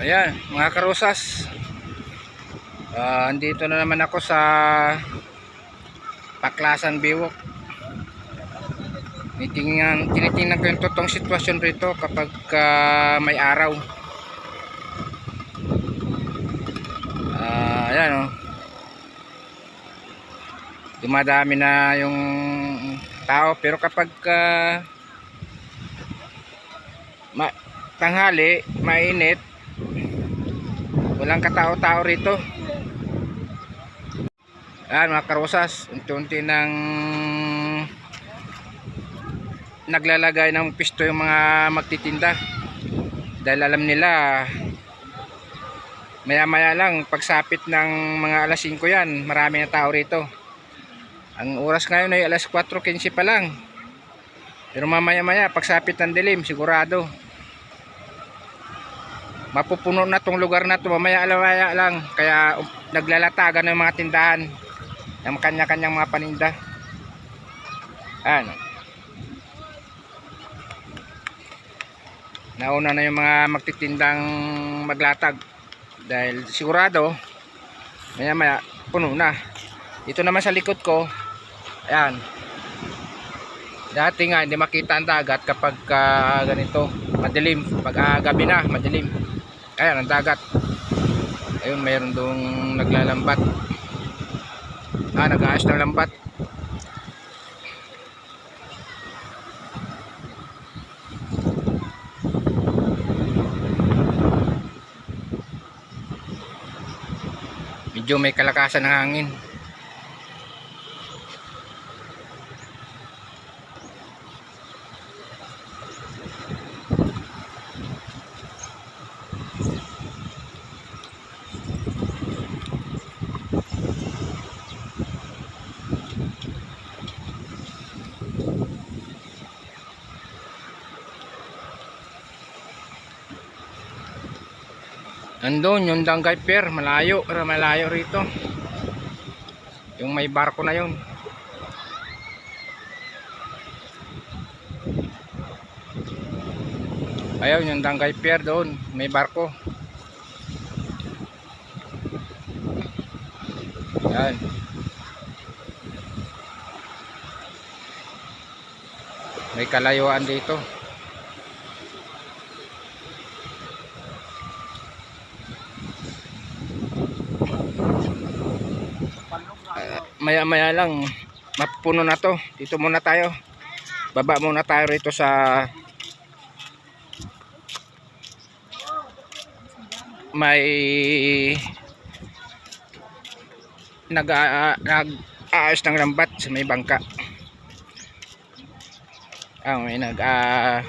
ayan, mga karusas. Ah, andito na naman ako sa Paklasan Biwok. Tinitingnan, tinitingnan ko yung totoong sitwasyon rito kapag ah, may araw. Ah, ayan oh. Dumadami na yung tao pero kapag ah, ma tanghali, mainit, walang katao-tao rito. Ayan mga karosas, unti-unti nang naglalagay ng pisto yung mga magtitinda. Dahil alam nila, maya-maya lang, pagsapit ng mga alas 5 yan, marami na tao rito. Ang oras ngayon ay alas 4.15 pa lang. Pero mamaya-maya, pagsapit ng dilim, sigurado. Mapupuno na tong lugar na to, mamaya alawaya lang. Kaya um, naglalatagan ng mga tindahan ng kanya-kanyang mga paninda. Ano? Nauna na yung mga magtitindang maglatag dahil sigurado maya maya puno na. Dito naman sa likod ko, ayan. Dati nga hindi makita ang dagat kapag ah, ganito, madilim. Pag ah, gabi na, madilim. Ayan ang dagat. Ayun, mayroon dong naglalambat. Ah, nag-aayos ng lambat. Medyo may kalakasan ng hangin. Andun yung Dangay Pier, malayo, malayo rito. Yung may barko na yun. Ayaw yung Dangay Pier doon, may barko. Yan. May kalayuan dito. Maya maya lang mapuno na to. Dito muna tayo. Baba muna tayo rito sa may nag uh, nag aayos ng lambat sa may bangka. Ah may nag ah,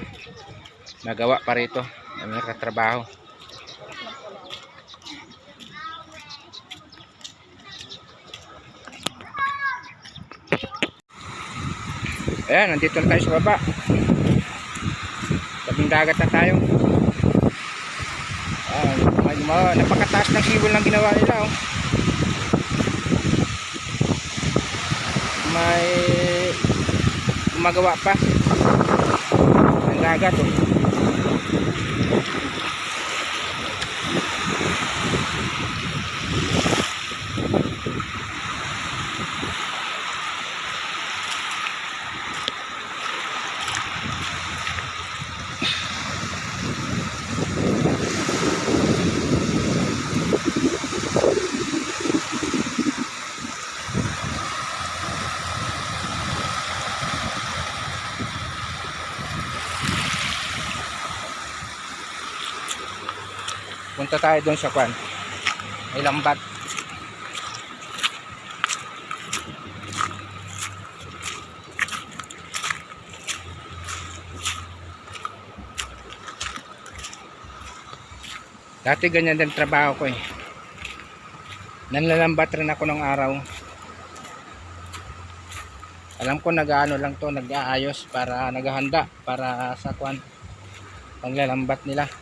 nagawa pa rito. May nagtatrabaho Ayan, nandito na tayo sa baba. Tabing dagat na tayo. Ayan, ma, napakataas ng siwal ng ginawa nila. Oh. May gumagawa pa. Ang dagat. Oh. Punta tayo doon sa kwan. May lambat. Dati ganyan din trabaho ko eh. Nanlalambat rin ako ng araw. Alam ko nag-ano lang to, nag-aayos para naghahanda para sa kwan panglalambat nila.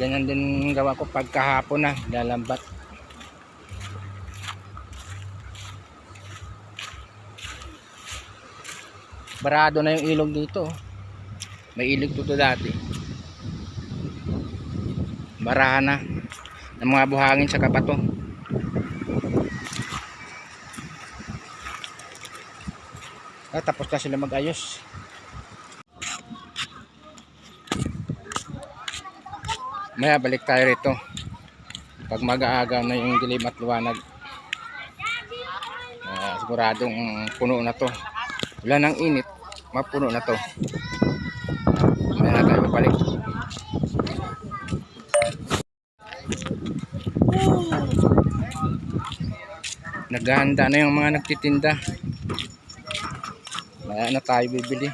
Ganyan din gawa ko pagkahapon na lalambat. Barado na yung ilog dito. May ilig to, to dati. Barahan na ng mga buhangin sa kabato. Ah, tapos na sila mag-ayos. Maya balik tayo rito. Pag mag-aagaw na yung dilim at liwanag. Ah, siguradong puno na to. Wala nang init, mapuno na to. Maya na tayo balik. Naghahanda na yung mga nagtitinda. Maya na tayo bibili.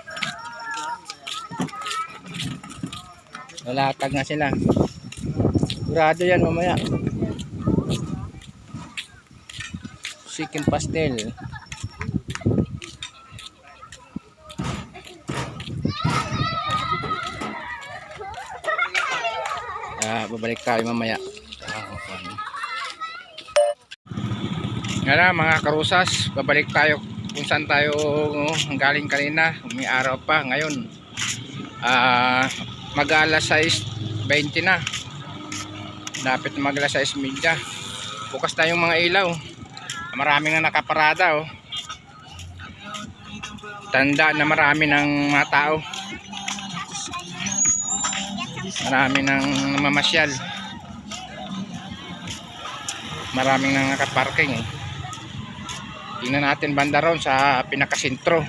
Nalatag na sila. Sigurado yan mamaya. Chicken pastel. Ah, babalik tayo mamaya. Nga na mga karusas, babalik tayo kung saan tayo galing kanina. May pa ngayon. Ah, mag alas 6.20 na. Dapat mag alas 6.30. Bukas na yung mga ilaw. Marami nga nakaparada oh. Tanda na marami ng mga tao. Marami nang mamasyal. Maraming nang nakaparking eh. Tingnan natin banda ron sa pinakasentro.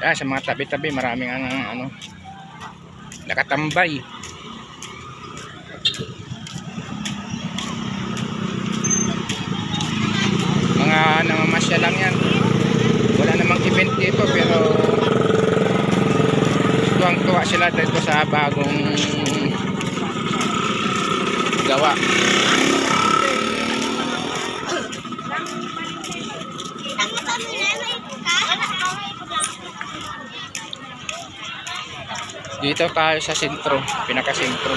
Yan, sa mga tabi-tabi maraming ang ano nakatambay. Mga namamasya lang yan. Wala namang event dito pero tuwang-tuwa sila dito sa bagong gawa. Dito tayo sa sentro, pinaka-sentro.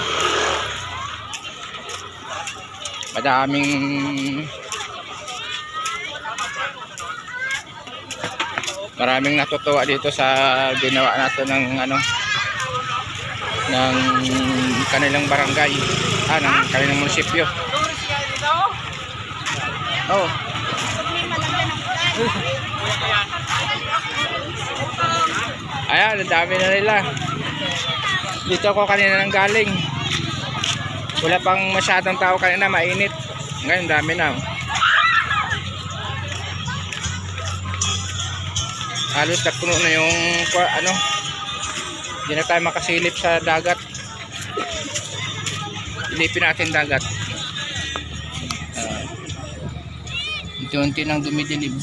Madaming Maraming natutuwa dito sa ginawa nato ng ano ng kanilang barangay, ah, ng kanilang munisipyo. Oh. Ayan, ang dami na nila. Dito ako kanina nang galing. Wala pang masyadong tao kanina, mainit. Ngayon, dami na. Halos napuno na yung ano. Hindi na tayo makasilip sa dagat. Ilipin natin dagat. Uh, unti-unti nang dumidilim.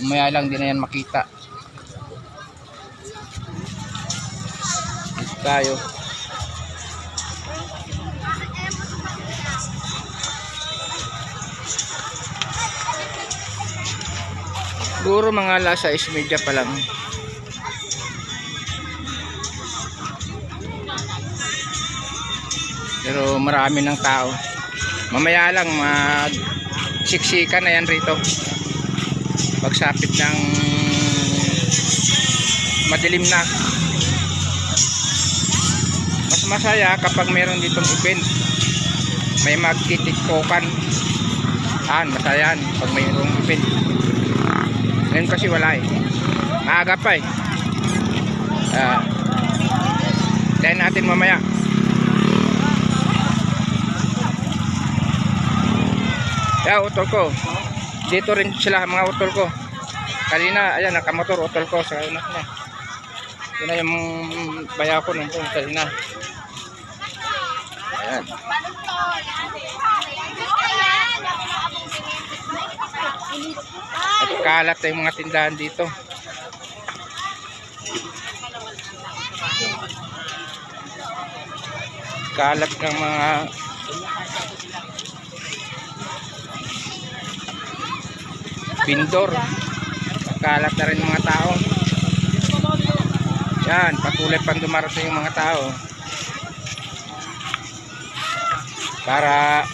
Umaya lang din na yan makita. Dito tayo. Siguro mga alas 6.30 pa lang. Pero marami ng tao. Mamaya lang mag siksikan na yan rito. Pagsapit ng madilim na. Mas masaya kapag meron ditong event. May magtitiktokan. Ah, masaya yan pag mayroong event. Ngayon kasi wala eh. Maaga pa eh. Ah. Tayo natin mamaya. Yeah, utol ko. Dito rin sila mga utol ko. Kanina, ayan, nakamotor utol ko sa unak na. Yun na yung baya ko nung kanina. Ayan. At kalat na yung mga tindahan dito. Kalat ng mga pindor. Kalat na rin mga tao. Yan, patuloy pang dumarating yung mga tao. Para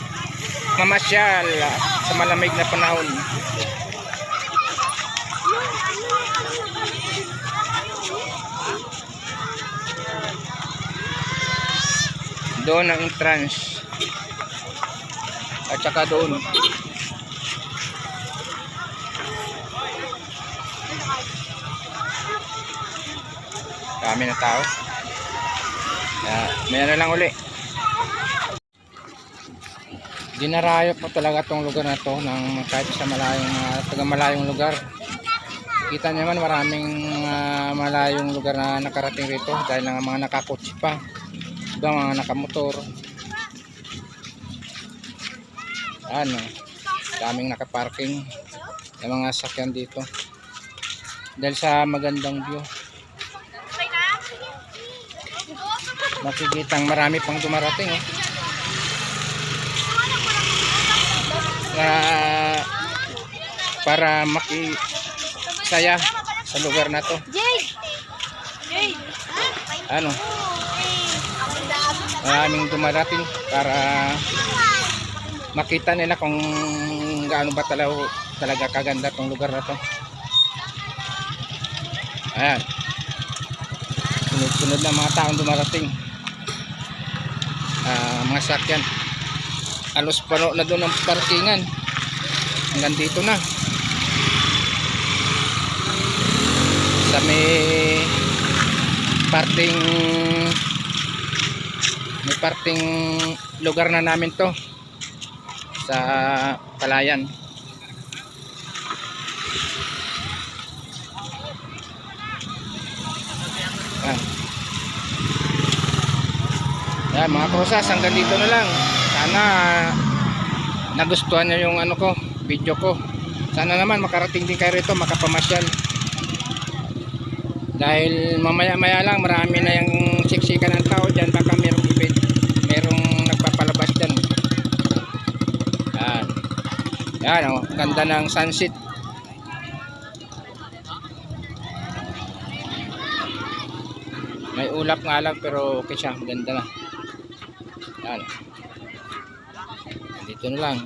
mamasyal sa malamig na panahon. Doon ang entrance. At saka doon. Dami na tao. Kaya, may ano lang uli. Dinarayo po talaga tong lugar na to ng kahit sa malayong mga taga malayong lugar. Kita niyo naman maraming ah, malayong lugar na nakarating rito dahil ng mga nakakotse pa. Iba mga nakamotor. Ano, daming nakaparking ng mga sakyan dito. Dahil sa magandang view. Makikitang marami pang dumarating oh. Na para makisaya sa lugar na to. Ano, maraming dumarating para makita nila kung gaano ba talaga, talaga kaganda tong lugar na to. Ayan. Sunod-sunod na mga taong dumarating. Ah, mga sakyan. Alos pano na doon ang parkingan. Hanggang dito na. Sa may parting may parting lugar na namin to sa Palayan. Yan. Yan mga krosas hanggang dito na lang. Sana nagustuhan nyo yung ano ko video ko. Sana naman makarating din kayo rito makapamasyal. Dahil mamaya maya lang marami na yung siksikan ng yan oh, ganda ng sunset. May ulap nga lang pero okay siya maganda na. Yan. Dito na lang